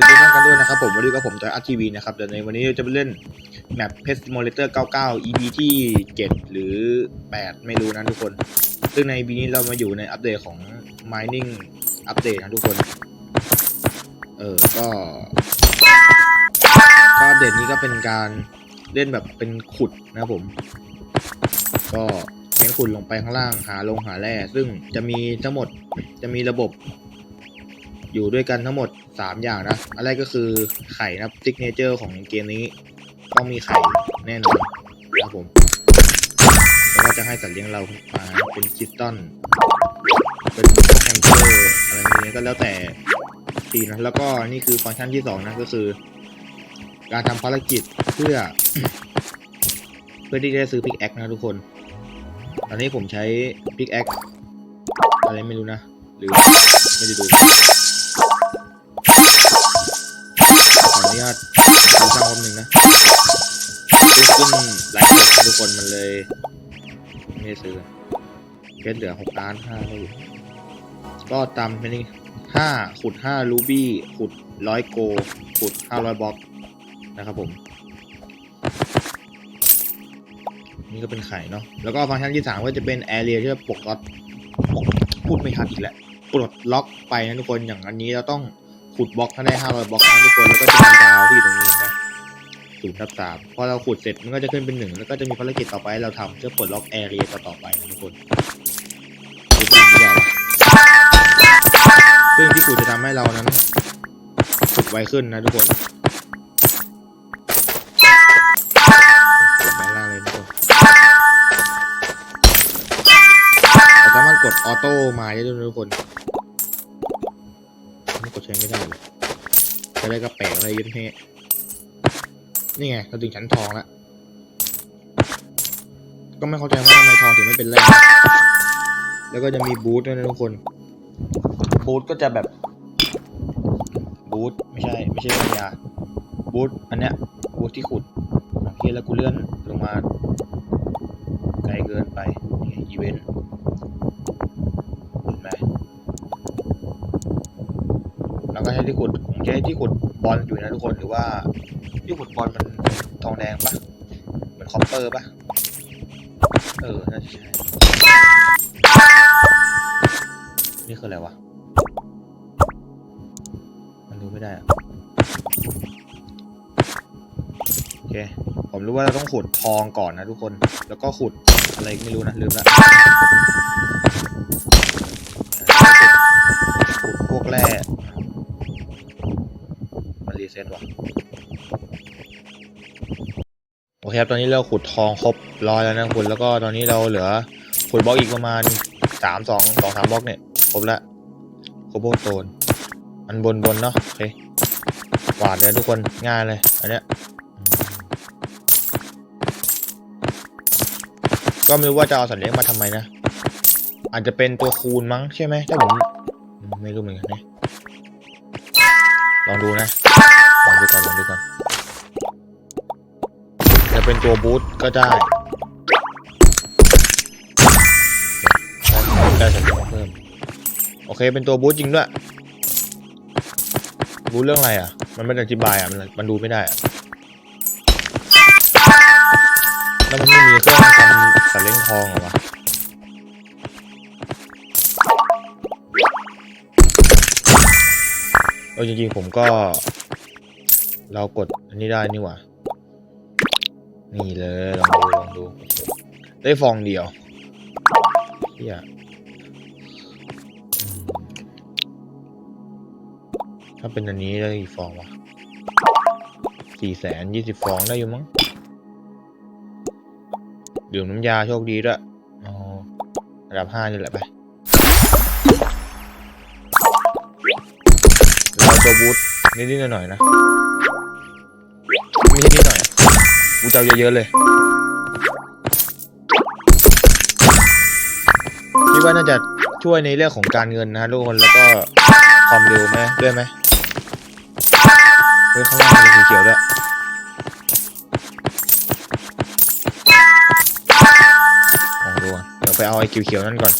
สวัสดีทุกท่านกันด้วยนะครับผมวันนี้ก็ผมจอยอาร์ทีวีนะครับแต่ในวันนี้เราจะไปเล่นแมปเพสซิมเลเตอร์99 EP ที่ 7 หรือ 8 ไม่รู้นะทุกคน ซึ่งใน EP นี้เรามาอยู่ในอัปเดตของ mining อัปเดตนะทุกคน เออก็ก็อัปเดตนี้ก็เป็นการเล่นแบบเป็นขุดนะครับผม ก็เน้นขุดลงไปข้างล่างหาลงหาแร่ซึ่งจะมีทั้งหมดจะมีระบบ อยู่ด้วยกันทั้งหมด 3 อย่างนะอันแรกก็คือไข่นะซิกเนเจอร์ของเกมนี้ ต้องมีไข่แน่นอนนะครับผมแล้วก็จะให้สัตว์เลี้ยงเรามาเป็นคิสตันเป็นแฮมสเตอร์อะไรอย่างเงี้ยก็แล้วแต่ทีนะแล้วก็นี่คือฟังก์ชันที่2นะก็คือ การทำภารกิจเพื่อ เพื่อที่จะซื้อพิกแอคนะทุกคน ตอนนี้ผมใช้พิกแอคอะไรไม่รู้นะ หรือไม่ได้ดู ดูช่องแป๊บนึงนะซื้อขึ้นไลฟ์สดทุกคนมันเลยไม่ได้ซื้อเพชรเหลือหกล้านห้าเลยก็ตามไปนี่ห้าขุดห้ารูบี้ขุดร้อยโก ขุดห้าร้อยบล็อกนะครับผม นี่ก็เป็นไข่เนาะแล้วก็ฟังก์ชันที่สามก็จะเป็นแอเรียที่จะปลดล็อกพูดไม่ทันอีกแล้วปลดล็อกไปนะทุกคนอย่างอันนี้เราต้อง ขุดบล็อกให้ได้500บล็อกนะทุกคนแล้วก็จะมีดาวที่อยู่ตรงนี้เห็นไหมศูนย์ทับสามพอเราขุดเสร็จมันก็จะขึ้นเป็นหนึ่งแล้วก็จะมีภารกิจต่อไปให้เราทำเพื่อปลดล็อกแอเรียต่อไปนะทุกคนดูดีกว่าซึ่งที่ขุดจะทำให้เรานั้นขุดไวขึ้นนะทุกคนกดไปล่างเลยทุกคนเราสามารถกดออโต้มาได้ด้วยทุกคน กดใช้ไม่ได้เลยใช้ได้ก็แปลกอะไรเยอะแยะนี่ไงเราถึงชั้นทองแล้วก็ไม่เข้าใจว่าทำไมทองถึงไม่เป็นแร่แล้วก็จะมีบูธด้วยนะทุกคน บูธก็จะแบบ บูธไม่ใช่ไม่ใช่ปัญญาบูธอันเนี้ยบูธที่ขุดโอเคแล้วกูเลื่อนลงมาไกลเกินไปนี่อีเวนต์ ช้ที่ขุดผมใช้ที่ขุดบอลอยู่นะทุกคนหรือว่าที่ขุดบอลมันทองแดงปะเหมือนคอปเปอร์ปะเออน่าจะใช่นี่คืออะไรวะมันดูไม่ได้อะโอเคผมรู้ว่าเราต้องขุดทองก่อนนะทุกคน แล้วก็ขุดอะไรไม่รู้นะลืมละ ตว่ะโอเคครับตอนนี้เราขุดทองครบร้อยแล้วนะคุณแล้วก็ตอนนี้เราเหลือขุดบล็อกอีกประมาณสามสองสองสามบล็อกเนี่ยครบละครบโบโตนอันบนบนเนาะโอเคกวาดเลยทุกคนง่ายเลยอันเนี้ยก็ไม่รู้ว่าจะเอาสัตว์เลี้ยงมาทำไมนะอาจจะเป็นตัวคูณมั้งใช่ไหมถ้าผมอืมไม่รู้เหมือนกันนะลองดูนะ ลองดูก่อนลองดูก่อนจะเป็นตัวบูทก็ได้ได้สัญญาเพิ่ม โอเคเป็นตัวบูทจริงด้วย บูทเรื่องอะไรอะ มันไม่อธิบายอะ มันมันดูไม่ได้อะแล้วมันไม่มีเครื่องทำสัตว์เลี้ยงทองเหรอวะเออจริงๆผมก็ เรากดอันนี้ได้นี่หว่า นี่เลยลองดูลองดู ได้ฟองเดียวเฮียอืมถ้าเป็นอันนี้ได้กี่ฟองวะสี่แสนยี่สิบฟองได้อยู่มั้ง ดื่มน้ำยาโชคดีด้วยอ๋อระดับห้านี่แหละไปเราตัวบูทนิดๆหน่อยๆนะ ม่ใช่นิดหน่อยอะบูจะเอเยอะๆเลยคิดว่าน่าจะช่วยในเรื่องของการเงินนะทุกคนแล้วก็ความเร็วไหมด้วยไหมเฮ้ยข้างล่างมีสีเขียวด้วยลองดูเดี๋ยวไปเอาไอ้เขียวๆนั่นก่อน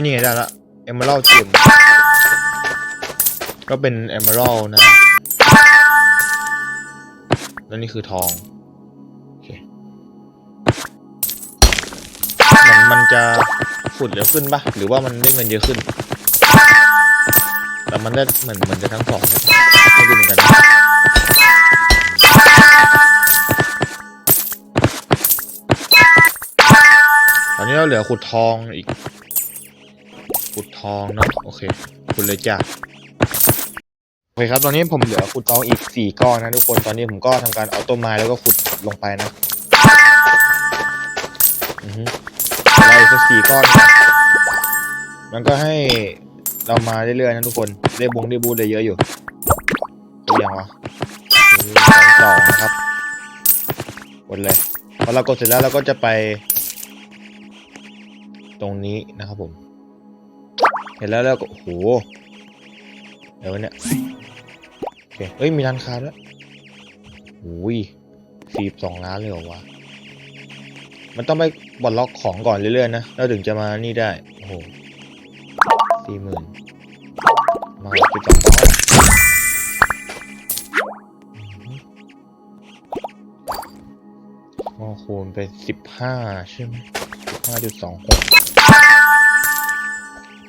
อ้ยนี่ไงได้ละ Emerald Gem ก็เป็น Emerald นะแล้วนี่คือทองโอเคมันมันจะขุดเร็วขึ้นปะหรือว่ามันได้เงินเยอะขึ้น แต่มันได้เหมือนเหมือนจะทั้งสองเลยไม่ดูเหมือนกันนะตอนนี้เราเหลือขุดทองอีก ขุดทองเนาะโอเคขุดเลยจ้ะโอเคครับตอนนี้ผมเหลือขุดทองอีกสี่ก้อนนะทุกคนตอนนี้ผมก็ทำการเอาต้นไม้แล้วก็ขุดลงไปนะอือฮึเราอีกสักสี่ก้อนมันก็ให้เรามาเรื่อยๆนะทุกคนได้บงได้บูทได้เยอะอยู่ตัวอย่างวะสองสองนะครับกดเลยพอเรากดเสร็จแล้วเราก็จะไป ตรงนี้นะครับผม เห็นแล้วแล้วก็โอ้โหเดี๋ยวเนี่ยโอเคเอ้ยมีร้านค้าด้วยโอ้ยสี่สองล้านเลยเหรอวะมันต้องไปบดล็อกของก่อนเรื่อยๆนะแล้วถึงจะมานี่ได้โอ้โหสี่หมื่นมาสิบสองล้านก็คูณไปสิบห้าใช่ไหมสิบห้าจุดสองหก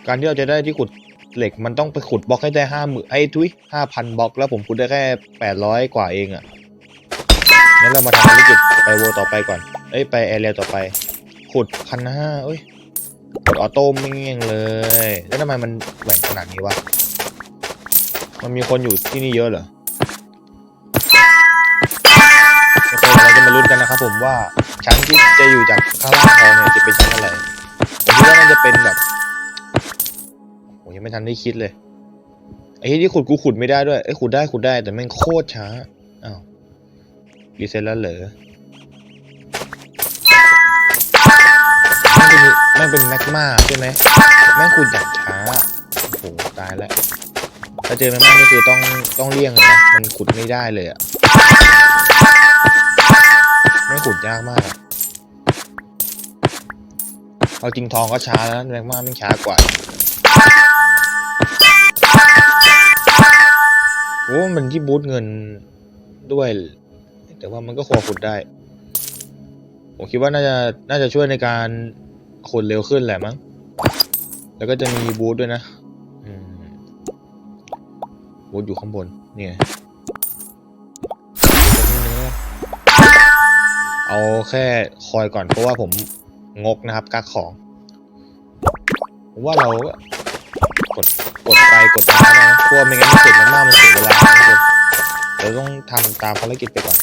การที่เราจะได้ที่ขุดเหล็กมันต้องไปขุดบล็อกให้ได้ห้าหมื่นไอ้ทุยห้าพันบล็อกแล้วผมขุดได้แค่แปดร้อยกว่าเองอะ่ะงั้นเรามาทำภารกิจไปโวต่อไปก่อน เอ้ยไปแอเรียต่อไป ขุดพันห้าเอ้ยกดออโต้ไม่เงี้ยงเลย แล้วทำไมมันแหว่งขนาดนี้วะ มันมีคนอยู่ที่นี่เยอะเหรอโอเคเราจะมาลุ้นกันนะครับผมว่าชั้นที่จะอยู่จากข้างล่างพอเนี่ยจะเป็นชั้นอะไรผมคิดว่ามันจะเป็นแบบ ยังไม่ทันได้คิดเลยไอ้ที่ขุดกูขุดไม่ได้ด้วยเอ้ขุดได้ขุดได้แต่แม่งโคตรช้าอ้าวรีเซ็ตแล้วเหรอแม่งเป็นแม่เป็นแมกมาใช่ไหมแม่งขุดอย่างช้าโอ้โหตายแล้วถ้าเจอแมกมานี่คือต้องต้องเลี่ยงเลยนะมันขุดไม่ได้เลยอะแม่งขุดยากมากเอาจริงทองก็ช้าแล้วแมกมาแม่งช้ากว่า อ้มันที่บูทเงินด้วย แต่ว่ามันก็คอขุดได้ ผมคิดว่าน่าจะน่าจะช่วยในการขุดเร็วขึ้นแหละมั้ง แล้วก็จะมีบูทด้วยนะบูทอยู่ข้างบน เนี่ยเอาแค่คอยก่อนเพราะว่าผมงกนะครับกักของ ผมว่าเราก็กด กดไปกดมานะเพราะว่าไม่งั้นมันเสียมากมันเสียเวลาเราต้องทำตามภารกิจไปก่อน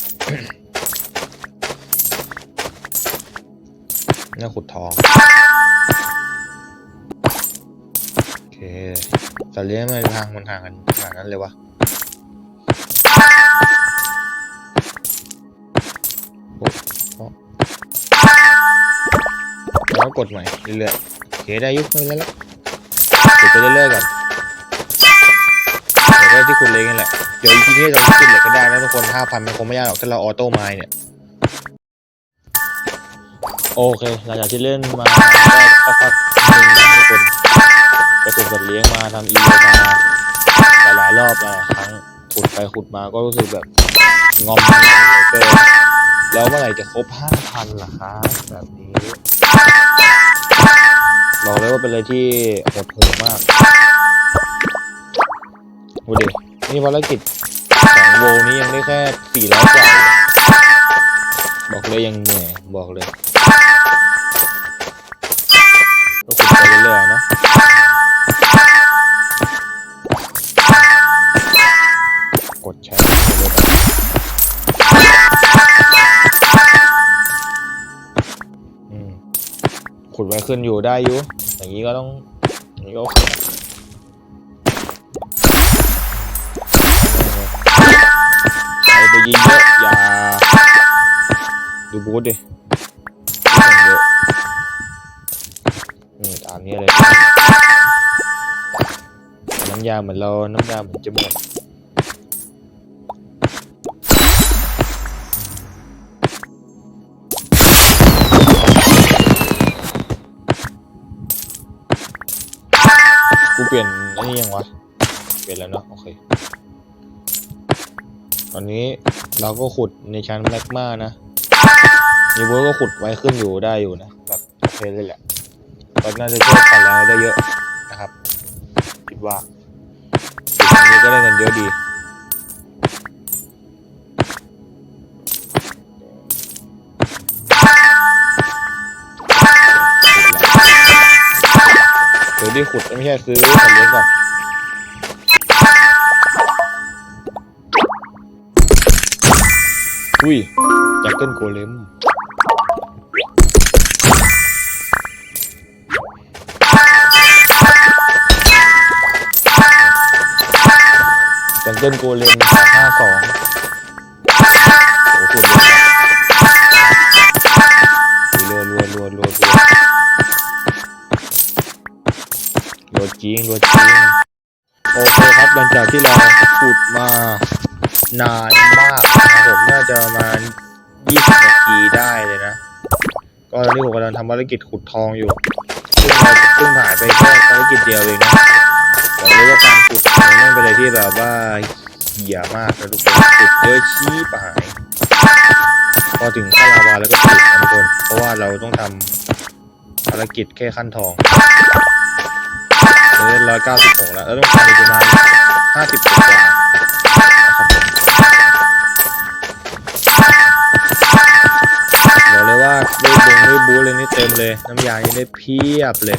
นี่ขุดทองโอเคสัตว์เลี้ยงมันทางมันห่างกันขนาดนั้นเลยวะแล้วกดใหม่เรื่อยๆโอเคได้ยุคไม่เป็นไรแล้วกดไปเรื่อยๆก่อน ก็ที่คุณเล็งนี่แหละ เดี๋ยวอีกทีนี้เราขึ้นเหล็กก็ได้นะทุกคนห้าพันมันคงไม่ยากหรอกถ้าเราออโต้ไมล์เนี่ยโอเคหลังจากที่เล่นมาได้สักพักหนึ่งนะทุกคนไปฝึกสัตว์เลี้ยงมาทำอีเวมาหลายๆรอบหลายครั้งขุดไปขุดมาก็รู้สึกแบบงอมเลือเกินแล้วเมื่อไหร่จะครบห้าพันล่ะครับแบบนี้บอกเลยว่าเป็นอะไรที่หดหู่มาก ดูดินี่ภารกิจของโวนี้ยังได้แค่สี่ร้อยกว่ายบอกเลยยังเหนื่อยบอกเลยก็ขุดไปเรื่อยๆเนาะกดใช้เลยกันขุดไว้ขึ้นอยู่ได้อยู่ อย่างนี้ก็ต้องอย่างนี้ก็โอ ดูบูทดิบูทอย่างเนี่ตามนี้เลย น้ำยาเหมือนเรา น้ำยาเหมือนจะหมดกูเปลี่ยนอันนี้ยังวะ เปลี่ยนแล้วเนาะโอเค ตอนนี้เราก็ขุดในชั้นแมกมานะ มีโบทก็ขุดไว้ขึ้นอยู่ได้อยู่นะแบบโอเคเลยแหละเราน่าจะช่วยกันแล้วได้เยอะนะครับคิดว่าตรงนี้ก็ได้เงินเยอะดีซื้อที่ขุดไม่ใช่ซื้อสัตว์เลี้ยงก่อนอุ้ย จ็คเกิลโกเลมจ็คเกิลโกเลมห้าสองโอ้โหขุดเลยรัวรัวรัวรัวรัวจริงโหลดจริงโอเคครับหลังจากที่เราขุดมานานมากนะครับผมน่าจะประมา ตอนนี้ผมกำลังทำภารกิจขุดทองอยู่ซึ่งเราเพิ่งผ่านไปแค่ภารกิจเดียวเองนะบอกเลยว่าการขุดมันไม่เป็นอะไรที่แบบว่าเหี้ยมากนะทุกคนขุดเยอะชี้ปหายพอถึงขั้นลาวาแล้วก็ขุดนะทุกคน เพราะว่าเราต้องทำภารกิจแค่ขั้นทองเอร้อยเก้าสิบหกแล้วแล้วต้องการอีกประมาณห้าสิบกว่า เลยนี่เต็มเลย น้ำยานี่ได้เพียบเลย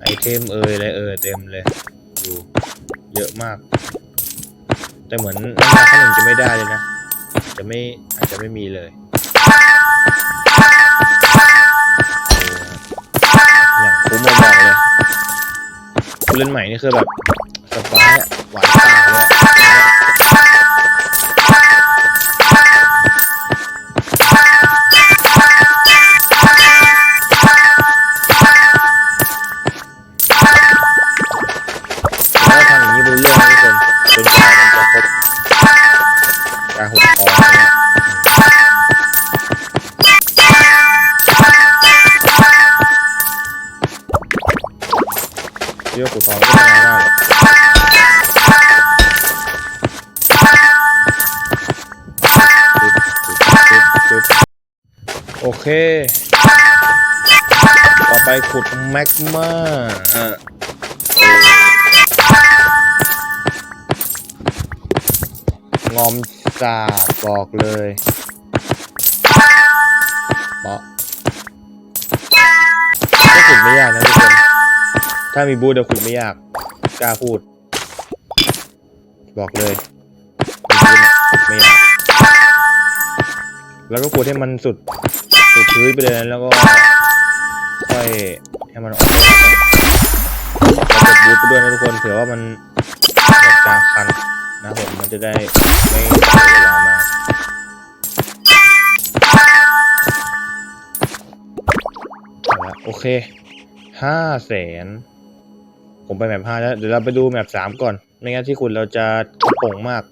ไอเทมเอ่ยอะไรเอ่ยเต็มเลยดูเยอะมาก แต่เหมือนน้ำยาขั้นหนึ่งจะไม่ได้เลยนะ จะไม่อาจจะไม่มีเลยอย่างคุ้มมาบอกเลยผู้เล่นใหม่นี่คือแบบสบายอะหวานปาเลย โอเค ต่อไปขุดแมกมาอะงอมสาบบอกเลยเปาะก็ขุดไม่ยากนะทุกคน ถ้ามีบูธเดี๋ยวขุดไม่ยาก กล้าพูด บอกเลยมีบูธขุดไม่ยาก แล้วก็ขุดให้มันสุด สุดพื้นไปเลยนะแล้วก็ค่อยให้มันออกเรากดบูทไปด้วยนะทุกคนเผื่อว่ามันแบบกลางคันนะผมมันจะได้ไม่เสียเวลามากโอเคห้าแสนผมไปแมปห้าแล้ว เดี๋ยวเราไปดูแมปสามก่อน ไม่งั้นที่คุณเราจะโป่งมาก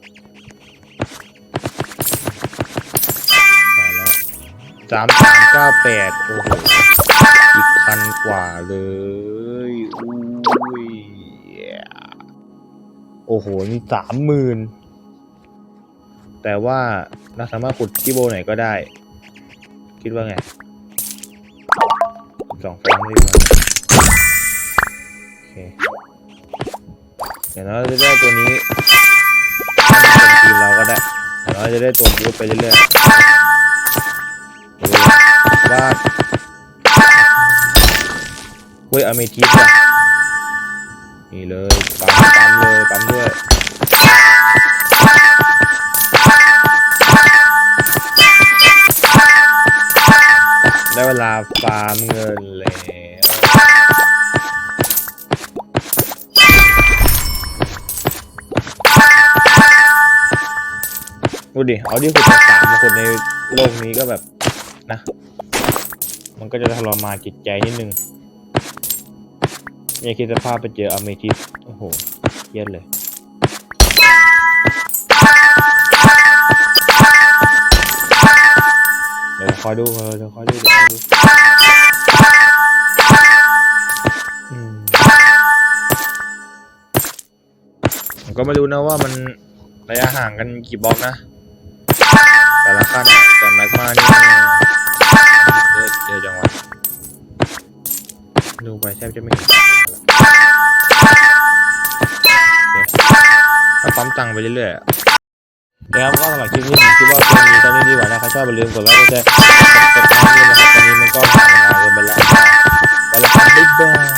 สามสามเก้าแปดโอ้โหอีกพันกว่าเลยอุ้ยโอ้โหนี่สามหมื่นแต่ว่าเราสามารถขุดที่โบไหนก็ได้ คิดว่าไงสองครั้งดีกว่าโอเคเดี๋ยวเราจะได้ตัวนี้เป็นทีมเราก็ได้เดี๋ยวเราจะได้ตัวบูทไปเรื่อยๆ ว่าเว้ยอเมทิสอะนี่เลยปั๊มปั๊มเลยปั๊มด้วยได้เวลาฟาร์มเงินแล้วดูดิเอาที่ขุดสามคนในโลกนี้ก็แบบนะ มันก็จะทรมานจิตใจนิดนึงเนี่ยคิดสภาพไปเจออเมทิสโอ้โหเยี่ยนเลยเดี๋ยวคอยดูเดี๋ยวคอยดูเดี๋ยวคอยดูอืมไม่รู้นะว่ามันระยะห่างกันกี่บล็อกนะ แต่ละขั้นแต่แม็กมานี่ ยอะเยอะจังวะดูไปแทบจะไม่เห็นโอเคก็ปั๊มตังค์ไปเรื่อยๆอะนะครับก็สำหรับคลิปนี้ผมคิดว่าเป็นมีตอนนี้ดีกว่านะใครชอบอย่าลืมกดไลค์กดแชร์กดติดตามด้วยนะครับตอนนี้มันก็ผ่านมานานเกินไปแล้วไปแล้วครับบ๊ายบาย